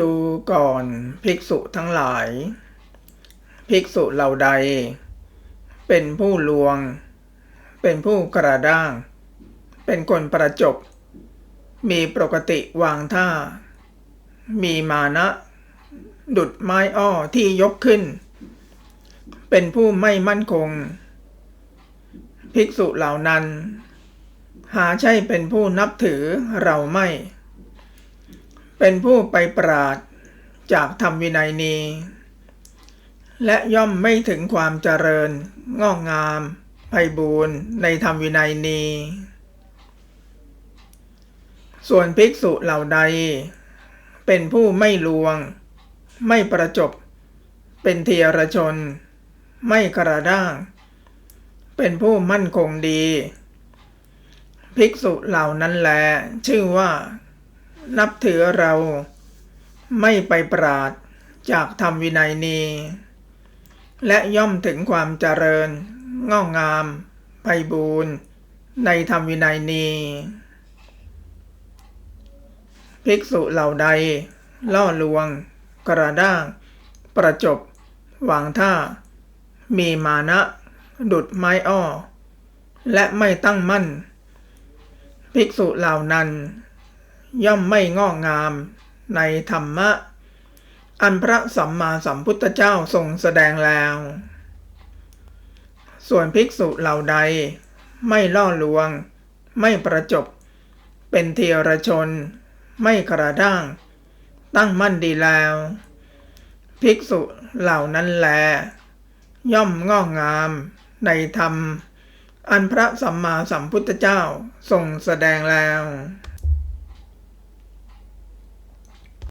ดูก่อนภิกษุทั้งหลาย ภิกษุเหล่าใด เป็นผู้ลวง เป็นผู้กระด้าง เป็นคนประจบ มีปกติวางท่า มีมานะ ดุดไม้อ้อที่ยกขึ้น เป็นผู้ไม่มั่นคง ภิกษุเหล่านั้น หาใช่เป็นผู้นับถือเราไม่ เป็นผู้ไปปราดจากธรรมวินัยนี้ และย่อมไม่ถึงความเจริญงอกงามไพบูรณ์ในธรรมวินัยนี้ ส่วนภิกษุเหล่าใด เป็นผู้ไม่ลวง ไม่ประจบ เป็นเทียรชน ไม่กระด้าง เป็นผู้มั่นคงดี ภิกษุเหล่านั้นแล ชื่อว่า นับถือเรา ไม่ไปปราดจากธรรมวินัยนี้ และย่อมถึงความเจริญงอกงามไพบูรณ์ในธรรมวินัยนี้ภิกษุเหล่าใด ล่อลวง กระด้าง ประจบวางท่า มีมานะ ดุดไม้อ้อ และไม่ตั้งมั่น ภิกษุเหล่านั้น ย่อมไม่งอกงามในธรรมะ อันพระสัมมาสัมพุทธเจ้าทรงแสดงแล้ว ส่วนภิกษุเหล่าใด ไม่ล่อลวง ไม่ประจบ เป็นเทียรชน ไม่กระด้าง ตั้งมั่นดีแล้ว ภิกษุเหล่านั้นแล ย่อมงอกงามในธรรม อันพระสัมมาสัมพุทธเจ้าทรงแสดงแล้ว